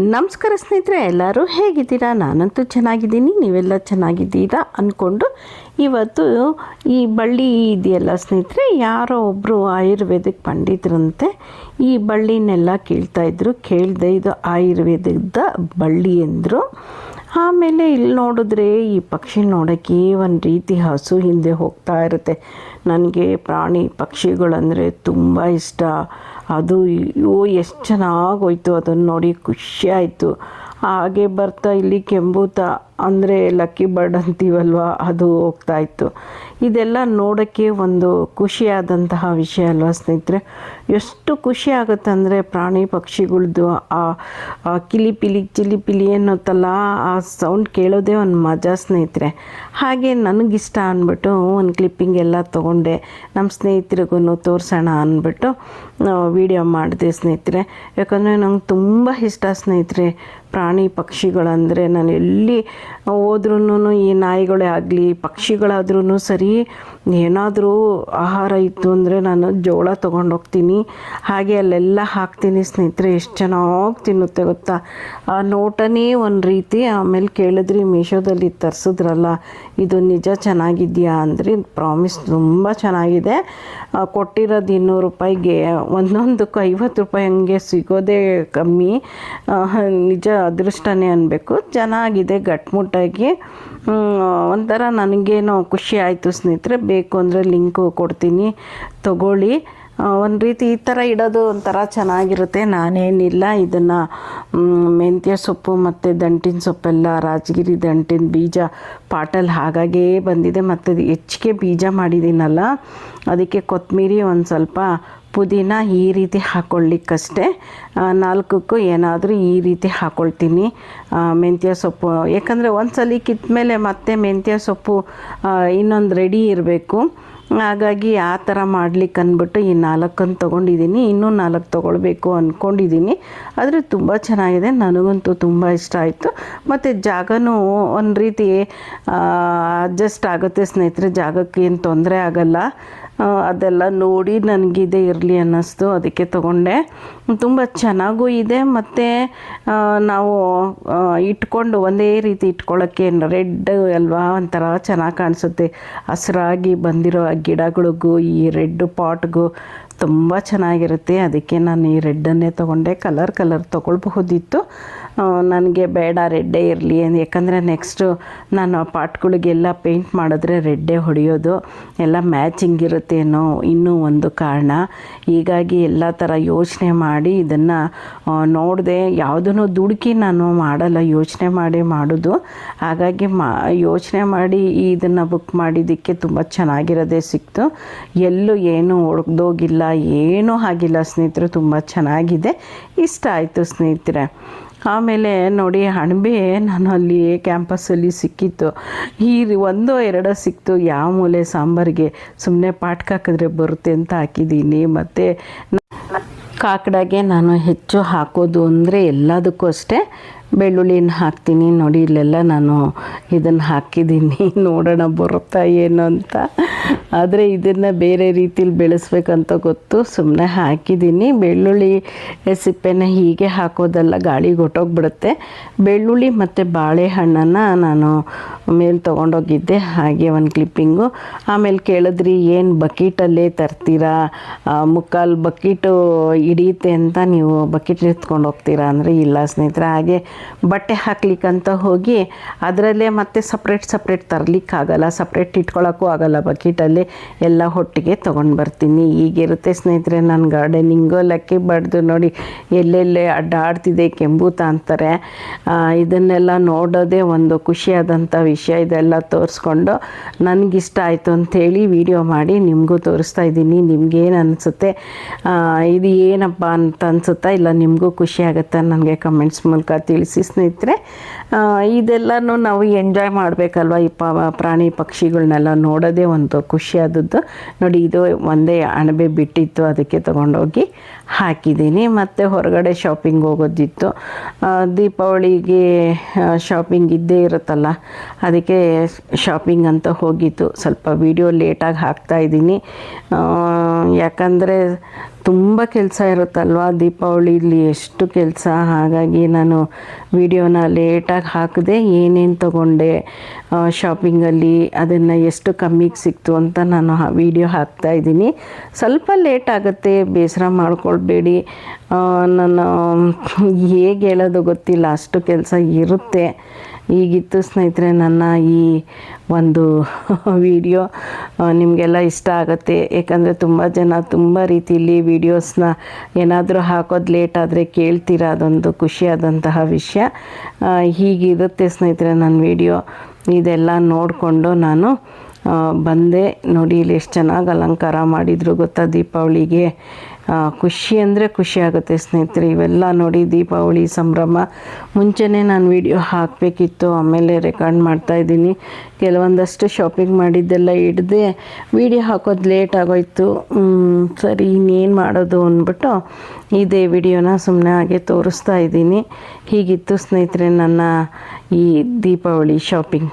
ನಮಸ್ಕಾರ ಸ್ನೇಹಿತರೆ, ಎಲ್ಲರೂ ಹೇಗಿದ್ದೀರಾ? ನಾನಂತೂ ಚೆನ್ನಾಗಿದ್ದೀನಿ, ನೀವೆಲ್ಲ ಚೆನ್ನಾಗಿದ್ದೀರಾ ಅಂದ್ಕೊಂಡು ಇವತ್ತು ಈ ಬಳ್ಳಿ ಇದೆಯಲ್ಲ ಸ್ನೇಹಿತರೆ, ಯಾರೋ ಒಬ್ಬರು ಆಯುರ್ವೇದಿಕ್ ಪಂಡಿತರಂತೆ ಈ ಬಳ್ಳಿನೆಲ್ಲ ಕೇಳ್ತಾಯಿದ್ರು ಕೇಳಿದೆ ಇದು ಆಯುರ್ವೇದದ ಬಳ್ಳಿ ಎಂದರು. ಆಮೇಲೆ ಇಲ್ಲಿ ನೋಡಿದ್ರೆ ಈ ಪಕ್ಷಿ ನೋಡೋಕ್ಕೆ ಒಂದು ರೀತಿ ಹಸು ಹಿಂದೆ ಹೋಗ್ತಾ ಇರುತ್ತೆ. ನನಗೆ ಪ್ರಾಣಿ ಪಕ್ಷಿಗಳಂದರೆ ತುಂಬ ಇಷ್ಟ. ಅದು ಅಯ್ಯೋ ಎಷ್ಟು ಚೆನ್ನಾಗಿ ಹೋಯ್ತು. ಅದನ್ನು ನೋಡಿ ಖುಷಿ ಆಯಿತು. ಹಾಗೆ ಬರ್ತಾ ಇಲ್ಲಿ ಕೆಂಬೂತ. ಅಂದರೆ ಲಕ್ಕಿ ಬರ್ಡ್ ಅಂತೀವಲ್ವ? ಅದು ಹೋಗ್ತಾ ಇತ್ತು. ಇದೆಲ್ಲ ನೋಡೋಕ್ಕೆ ಒಂದು ಖುಷಿಯಾದಂತಹ ವಿಷಯ ಅಲ್ವಾ ಸ್ನೇಹಿತರೆ? ಎಷ್ಟು ಖುಷಿ ಆಗುತ್ತೆ ಅಂದರೆ ಪ್ರಾಣಿ ಪಕ್ಷಿಗಳದ್ದು ಆ ಕಿಲಿಪಿಲಿ ಚಿಲಿಪಿಲಿ ಅನ್ನೋತ್ತಲ್ಲ, ಆ ಸೌಂಡ್ ಕೇಳೋದೇ ಒಂದು ಮಜಾ ಸ್ನೇಹಿತರೆ. ಹಾಗೆ ನನಗಿಷ್ಟ ಅಂದ್ಬಿಟ್ಟು ಒಂದು ಕ್ಲಿಪ್ಪಿಂಗ್ ಎಲ್ಲ ತೊಗೊಂಡೆ. ನಮ್ಮ ಸ್ನೇಹಿತರಿಗೂ ತೋರಿಸೋಣ ಅಂದ್ಬಿಟ್ಟು ವಿಡಿಯೋ ಮಾಡಿದೆ ಸ್ನೇಹಿತರೆ. ಯಾಕಂದರೆ ನಂಗೆ ತುಂಬ ಇಷ್ಟ ಸ್ನೇಹಿತರೆ ಪ್ರಾಣಿ ಪಕ್ಷಿಗಳಂದರೆ. ನಾನು ಎಲ್ಲಿ ಹೋದ್ರೂ ಈ ನಾಯಿಗಳೇ ಆಗಲಿ ಪಕ್ಷಿಗಳಾದ್ರೂ ಸರಿ, ಏನಾದರೂ ಆಹಾರ ಇತ್ತು ಅಂದರೆ ನಾನು ಜೋಳ ತೊಗೊಂಡು ಹೋಗ್ತೀನಿ ಹಾಗೆ ಅಲ್ಲೆಲ್ಲ ಹಾಕ್ತೀನಿ ಸ್ನೇಹಿತರೆ, ಎಷ್ಟು ಚೆನ್ನಾಗಿ ತಿನ್ನುತ್ತೆ ಗೊತ್ತಾ? ಆ ನೋಟನೇ ಒಂದು ರೀತಿ ಆಮೇಲೆ ಕೇಳಿದ್ರಿ, ಮೀಶೋದಲ್ಲಿ ತರಿಸಿದ್ರಲ್ಲ, ಇದು ನಿಜ ಚೆನ್ನಾಗಿದೆಯಾ ಅಂದರೆ, ಪ್ರಾಮಿಸ್ ತುಂಬ ಚೆನ್ನಾಗಿದೆ. ಕೊಟ್ಟಿರೋದು ಇನ್ನೂರು ರೂಪಾಯಿಗೆ ಒಂದೊಂದಕ್ಕೂ ಐವತ್ತು ರೂಪಾಯಿ ಹಂಗೆ ಸಿಗೋದೇ ಕಮ್ಮಿ. ನಿಜ ಅದೃಷ್ಟನೇ ಅನ್ಬೇಕು. ಚೆನ್ನಾಗಿದೆ ಗಟ್ಮುಟ್ಟಾಗಿ ಹ್ಮ್, ಒಂಥರ ನನಗೇನೋ ಖುಷಿ ಆಯಿತು ಸ್ನೇಹಿತರೆ ಬೇಕು ಅಂದರೆ ಲಿಂಕು ಕೊಡ್ತೀನಿ ತಗೊಳ್ಳಿ. ಒಂದು ರೀತಿ ಈ ಥರ ಇಡೋದು ಒಂಥರ ಚೆನ್ನಾಗಿರುತ್ತೆ. ನಾನೇನಿಲ್ಲ ಇದನ್ನು ಮೆಂತ್ಯ ಸೊಪ್ಪು ಮತ್ತು ದಂಟಿನ ಸೊಪ್ಪೆಲ್ಲ ರಾಜಗಿರಿ ದಂಟಿನ ಬೀಜ ಪಾಟಲ್ಲಿ ಹಾಗಾಗೇ ಬಂದಿದೆ. ಮತ್ತು ಹೆಚ್ಚಿಗೆ ಬೀಜ ಮಾಡಿದ್ದೀನಲ್ಲ ಅದಕ್ಕೆ ಕೊತ್ತಂಬರಿ ಒಂದು ಸ್ವಲ್ಪ ಪುದೀನ ಈ ರೀತಿ ಹಾಕ್ಕೊಳ್ಳಿಕ್ಕಷ್ಟೇ ನಾಲ್ಕಕ್ಕೂ ಏನಾದರೂ ಈ ರೀತಿ ಹಾಕ್ಕೊಳ್ತೀನಿ ಮೆಂತ್ಯ ಸೊಪ್ಪು. ಯಾಕಂದರೆ ಒಂದು ಸಲ ಕಿತ್ತ ಮತ್ತೆ ಮೆಂತ್ಯ ಸೊಪ್ಪು ಇನ್ನೊಂದು ರೆಡಿ ಇರಬೇಕು. ಹಾಗಾಗಿ ಆ ಥರ ಮಾಡ್ಲಿಕ್ಕೆ ಅಂದ್ಬಿಟ್ಟು ಈ ನಾಲ್ಕನ್ನು ತೊಗೊಂಡಿದ್ದೀನಿ. ಇನ್ನೂ ನಾಲ್ಕು ತೊಗೊಳ್ಬೇಕು ಅಂದ್ಕೊಂಡಿದ್ದೀನಿ ಆದರೆ ತುಂಬ ಚೆನ್ನಾಗಿದೆ. ನನಗಂತೂ ತುಂಬ ಇಷ್ಟ ಆಯಿತು. ಮತ್ತು ಜಾಗನೂ ಒಂದು ರೀತಿ ಅಡ್ಜಸ್ಟ್ ಆಗುತ್ತೆ ಸ್ನೇಹಿತರೆ. ಜಾಗಕ್ಕೆ ಏನು ತೊಂದರೆ ಆಗಲ್ಲ. ಅದೆಲ್ಲ ನೋಡಿ ನನಗಿದೆ ಇರಲಿ ಅನ್ನಿಸ್ತು. ಅದಕ್ಕೆ ತೊಗೊಂಡೆ. ತುಂಬ ಚೆನ್ನಾಗೂ ಇದೆ. ಮತ್ತು ನಾವು ಇಟ್ಕೊಂಡು ಒಂದೇ ರೀತಿ ಇಟ್ಕೊಳ್ಳೋಕ್ಕೆ ರೆಡ್ ಅಲ್ವಾ? ಒಂಥರ ಚೆನ್ನಾಗಿ ಕಾಣಿಸುತ್ತೆ. ಹಸಿರಾಗಿ ಬಂದಿರೋ ಆ ಗಿಡಗಳಿಗೂ, ಈ ರೆಡ್ ಪಾಟ್ಗೂ ತುಂಬ ಚೆನ್ನಾಗಿರುತ್ತೆ. ಅದಕ್ಕೆ ನಾನು ಈ ರೆಡ್ಡನ್ನೇ ತೊಗೊಂಡೆ. ಕಲರ್ ಕಲರ್ ತೊಗೊಳ್ಬಹುದಿತ್ತು. ನನಗೆ ಬೇಡ, ರೆಡ್ಡೇ ಇರಲಿ ಯಾಕಂದರೆ ನೆಕ್ಸ್ಟು ನಾನು ಪಾಟ್ಗಳಿಗೆಲ್ಲ ಪೇಂಟ್ ಮಾಡಿದ್ರೆ ರೆಡ್ಡೇ ಹೊಡೆಯೋದು ಎಲ್ಲ ಮ್ಯಾಚಿಂಗ್ ಇರುತ್ತೆ ಅನ್ನೋ ಇನ್ನೂ ಒಂದು ಕಾರಣ. ಹೀಗಾಗಿ ಎಲ್ಲ ಥರ ಯೋಚನೆ ಮಾಡಿ ಇದನ್ನು ನೋಡಿದೆ ಯಾವುದನ್ನು ದುಡುಕಿ ನಾನು ಮಾಡಲ್ಲ, ಯೋಚನೆ ಮಾಡಿ ಮಾಡೋದು. ಹಾಗಾಗಿ ಮಾ, ಯೋಚನೆ ಮಾಡಿ ಇದನ್ನು ಬುಕ್ ಮಾಡಿದ್ದಕ್ಕೆ ತುಂಬ ಚೆನ್ನಾಗಿರೋದೇ ಸಿಕ್ತು. ಎಲ್ಲೂ ಏನೂ ಒಡೆದೋಗಿಲ್ಲ, ಏನೂ ಆಗಿಲ್ಲ ಸ್ನೇಹಿತರು, ತುಂಬ ಚೆನ್ನಾಗಿದೆ. ಇಷ್ಟ ಆಯಿತು ಸ್ನೇಹಿತರೆ. ಆಮೇಲೆ ನೋಡಿ ಅಣಬೆ ನಾನು ಅಲ್ಲಿ ಕ್ಯಾಂಪಸ್ಸಲ್ಲಿ ಸಿಕ್ಕಿತ್ತು. ಈ ಒಂದೋ ಎರಡೋ ಸಿಕ್ತು. ಯಾವ ಮೂಲೆ ಸಾಂಬಾರಿಗೆ? ಸುಮ್ಮನೆ ಪಾಟ್ಕ ಹಾಕಿದ್ರೆ ಬರುತ್ತೆ ಅಂತ ಹಾಕಿದ್ದೀನಿ. ಮತ್ತು ಕಾಕಡಾಗೆ ನಾನು ಹೆಚ್ಚು ಹಾಕೋದು ಅಂದರೆ ಎಲ್ಲದಕ್ಕೂ ಅಷ್ಟೇ. ಬೆಳ್ಳುಳ್ಳಿನ ಹಾಕ್ತೀನಿ ನೋಡಿ, ಇಲ್ಲೆಲ್ಲ ನಾನು ಇದನ್ನು ಹಾಕಿದ್ದೀನಿ. ನೋಡೋಣ ಬರುತ್ತಾ ಏನು ಅಂತ. ಆದರೆ ಇದನ್ನು ಬೇರೆ ರೀತಿಲಿ ಬೆಳೆಸ್ಬೇಕಂತ ಗೊತ್ತು. ಸುಮ್ಮನೆ ಹಾಕಿದ್ದೀನಿ. ಬೆಳ್ಳುಳ್ಳಿ ಸಿಪ್ಪೆನ ಹೀಗೆ ಹಾಕೋದಲ್ಲ ಗಾಳಿಗೆ ಹೊಟ್ಟೋಗ್ಬಿಡುತ್ತೆ ಬೆಳ್ಳುಳ್ಳಿ ಮತ್ತು ಬಾಳೆಹಣ್ಣನ್ನು ನಾನು ಮೇಲೆ ತೊಗೊಂಡೋಗಿದ್ದೆ, ಹಾಗೆ ಒಂದು ಕ್ಲಿಪ್ಪಿಂಗು ಆಮೇಲೆ ಕೇಳಿದ್ರಿ, ಏನು ಬಕೀಟಲ್ಲೇ ತರ್ತೀರಾ? ಮುಕ್ಕಾಲು ಬಕೀಟು ಹಿಡಿಯುತ್ತೆ ಅಂತ ನೀವು ಬಕೆಟ್ ಎತ್ಕೊಂಡು ಹೋಗ್ತೀರಾ? ಅಂದರೆ, ಇಲ್ಲ ಸ್ನೇಹಿತರೆ. ಹಾಗೆ ಬಟ್ಟೆ ಹಾಕ್ಲಿಕ್ಕಂತ ಹೋಗಿ, ಅದರಲ್ಲೇ ಮತ್ತೆ ಸಪ್ರೇಟ್ ಸಪ್ರೇಟ್ ತರಲಿಕ್ಕಾಗಲ್ಲ. ಸಪ್ರೇಟ್ ಇಟ್ಕೊಳ್ಳೋಕ್ಕೂ ಆಗಲ್ಲ ಬಕೀಟಲ್ಲಿ. ಎಲ್ಲ ಒಟ್ಟಿಗೆ ತೊಗೊಂಡು ಬರ್ತೀನಿ. ಈಗಿರುತ್ತೆ ಸ್ನೇಹಿತರೆ ನನ್ನ ಗಾರ್ಡನಿಂಗು ಲಕ್ಕಿ ಬಡ್ದು ನೋಡಿ ಎಲ್ಲೆಲ್ಲಿ ಅಡ್ಡಾಡ್ತಿದೆ ಕೆಂಬೂತ ಅಂತಾರೆ. ಇದನ್ನೆಲ್ಲ ನೋಡೋದೇ ಒಂದು ಖುಷಿಯಾದಂಥ ವಿಷಯ ಇದೆಲ್ಲ ತೋರಿಸ್ಕೊಂಡು ನನಗಿಷ್ಟ ಆಯಿತು ಅಂಥೇಳಿ ವಿಡಿಯೋ ಮಾಡಿ ನಿಮಗೂ ತೋರಿಸ್ತಾ ಇದ್ದೀನಿ. ನಿಮ್ಗೇನು ಅನಿಸುತ್ತೆ? ಇದು ಏನಪ್ಪ ಅಂತ ಅನಿಸುತ್ತಾ? ಇಲ್ಲ ನಿಮಗೂ ಖುಷಿ ಆಗುತ್ತಾ? ನನಗೆ ಕಮೆಂಟ್ಸ್ ಮೂಲಕ ತಿಳಿಸಿ ಸ್ನೇಹಿತರೆ. ಇದೆಲ್ಲನೂ ನಾವು ಎಂಜಾಯ್ ಮಾಡಬೇಕಲ್ವ? ಈ ಪ, ಪ್ರಾಣಿ ಪಕ್ಷಿಗಳನ್ನೆಲ್ಲ ನೋಡೋದೇ ಒಂದು ಖುಷಿಯಾದದ್ದು ನೋಡಿ, ಇದು ಒಂದೇ ಅಣಬೆ ಬಿಟ್ಟಿತ್ತು. ಅದಕ್ಕೆ ತೊಗೊಂಡೋಗಿ ಹಾಕಿದ್ದೀನಿ. ಮತ್ತು ಹೊರಗಡೆ ಶಾಪಿಂಗ್ ಹೋಗೋದಿತ್ತು. ದೀಪಾವಳಿಗೆ ಶಾಪಿಂಗ್ ಇದ್ದೇ ಇರುತ್ತಲ್ಲ ಅದಕ್ಕೆ ಶಾಪಿಂಗ್ ಅಂತ ಹೋಗಿತ್ತು ಸ್ವಲ್ಪ ವೀಡಿಯೋ ಲೇಟಾಗಿ ಹಾಕ್ತಾಯಿದ್ದೀನಿ ಯಾಕಂದರೆ ತುಂಬ ಕೆಲಸ ಇರುತ್ತಲ್ವ? ದೀಪಾವಳಿಲಿ ಎಷ್ಟು ಕೆಲಸ? ಹಾಗಾಗಿ ನಾನು ವಿಡಿಯೋನ ಲೇಟಾಗಿ ಹಾಕಿದೆ ಏನೇನು ತೊಗೊಂಡೆ ಶಾಪಿಂಗಲ್ಲಿ ಅದನ್ನು ಎಷ್ಟು ಕಮ್ಮಿಗೆ ಸಿಕ್ತು ಅಂತ ನಾನು ವಿಡಿಯೋ ಹಾಕ್ತಾ ಇದ್ದೀನಿ. ಸ್ವಲ್ಪ ಲೇಟ್ ಆಗುತ್ತೆ, ಬೇಸರ ಮಾಡ್ಕೊಳ್ಬೇಡಿ. ನಾನು ಹೇಗೆ ಹೇಳೋದು ಗೊತ್ತಿಲ್ಲ. ಅಷ್ಟು ಕೆಲಸ ಇರುತ್ತೆ. ಈಗಿತ್ತು ಸ್ನೇಹಿತರೆ, ನನ್ನ ಈ ಒಂದು ವಿಡಿಯೋ ನಿಮಗೆಲ್ಲ ಇಷ್ಟ ಆಗುತ್ತೆ. ಏಕೆಂದರೆ ತುಂಬ ಜನ ತುಂಬ ರೀತಿಯಲ್ಲಿ ವಿಡಿಯೋಸ್ನ ಏನಾದರೂ ಹಾಕೋದು ಲೇಟ್ ಆದರೆ ಕೇಳ್ತೀರಾ? ಅದೊಂದು ಖುಷಿಯಾದಂತಹ ವಿಷಯ. ಹೀಗಿರುತ್ತೆ ಸ್ನೇಹಿತರೆ ನನ್ನ ವಿಡಿಯೋ ಇದೆಲ್ಲ ನೋಡಿಕೊಂಡು ನಾನು ಬಂದೆ. ನೋಡಿ ಇಲ್ಲಿ ಎಷ್ಟು ಚೆನ್ನಾಗಿ ಅಲಂಕಾರ ಮಾಡಿದರು ಗೊತ್ತಾ ದೀಪಾವಳಿಗೆ. ಖುಷಿ ಅಂದರೆ ಖುಷಿ ಆಗುತ್ತೆ ಸ್ನೇಹಿತರೆ. ಇವೆಲ್ಲ ನೋಡಿ ದೀಪಾವಳಿ ಸಂಭ್ರಮ. ಮುಂಚೆನೇ ನಾನು ವಿಡಿಯೋ ಹಾಕಬೇಕಿತ್ತು, ಆಮೇಲೆ ರೆಕಾರ್ಡ್ ಮಾಡ್ತಾಯಿದ್ದೀನಿ ಕೆಲವೊಂದಷ್ಟು ಶಾಪಿಂಗ್ ಮಾಡಿದ್ದೆಲ್ಲ ಹಿಡ್ದೆ ವಿಡಿಯೋ ಹಾಕೋದು ಲೇಟ್ ಆಗೋಯ್ತು. ಸರಿ, ಇನ್ನೇನು ಮಾಡೋದು ಅಂದ್ಬಿಟ್ಟು ಇದೇ ವಿಡಿಯೋನ ಸುಮ್ಮನೆ ಹಾಗೆ ತೋರಿಸ್ತಾ ಇದ್ದೀನಿ. ಹೀಗಿತ್ತು ಸ್ನೇಹಿತರೆ ನನ್ನ ಈ ದೀಪಾವಳಿ ಶಾಪಿಂಗ್